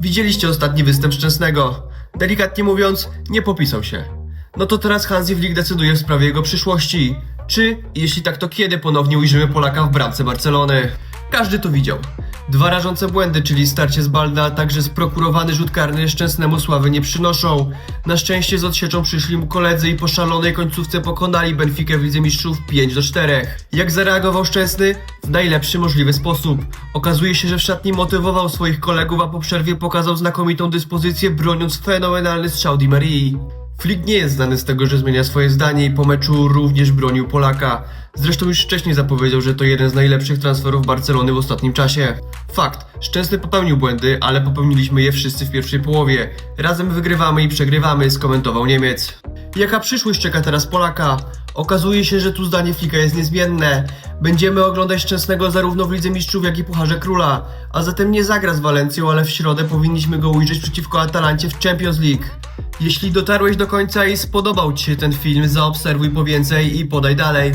Widzieliście ostatni występ Szczęsnego. Delikatnie mówiąc, nie popisał się. No to teraz Hansi Flick decyduje w sprawie jego przyszłości. Czy, jeśli tak, to kiedy ponownie ujrzymy Polaka w bramce Barcelony? Każdy to widział. Dwa rażące błędy, czyli starcie z Balda, a także sprokurowany rzut karny Szczęsnemu sławy nie przynoszą. Na szczęście z odsieczą przyszli mu koledzy i po szalonej końcówce pokonali Benfikę w Lidze Mistrzów 5 do 4. Jak zareagował Szczęsny? W najlepszy możliwy sposób. Okazuje się, że w szatni motywował swoich kolegów, a po przerwie pokazał znakomitą dyspozycję, broniąc fenomenalny strzał Di Marii. Flick nie jest znany z tego, że zmienia swoje zdanie i po meczu również bronił Polaka. Zresztą już wcześniej zapowiedział, że to jeden z najlepszych transferów Barcelony w ostatnim czasie. Fakt, Szczęsny popełnił błędy, ale popełniliśmy je wszyscy w pierwszej połowie. Razem wygrywamy i przegrywamy, skomentował Niemiec. Jaka przyszłość czeka teraz Polaka? Okazuje się, że tu zdanie Flika jest niezmienne. Będziemy oglądać Szczęsnego zarówno w Lidze Mistrzów, jak i Pucharze Króla. A zatem nie zagra z Walencją, ale w środę powinniśmy go ujrzeć przeciwko Atalancie w Champions League. Jeśli dotarłeś do końca i spodobał Ci się ten film, zaobserwuj po więcej i podaj dalej.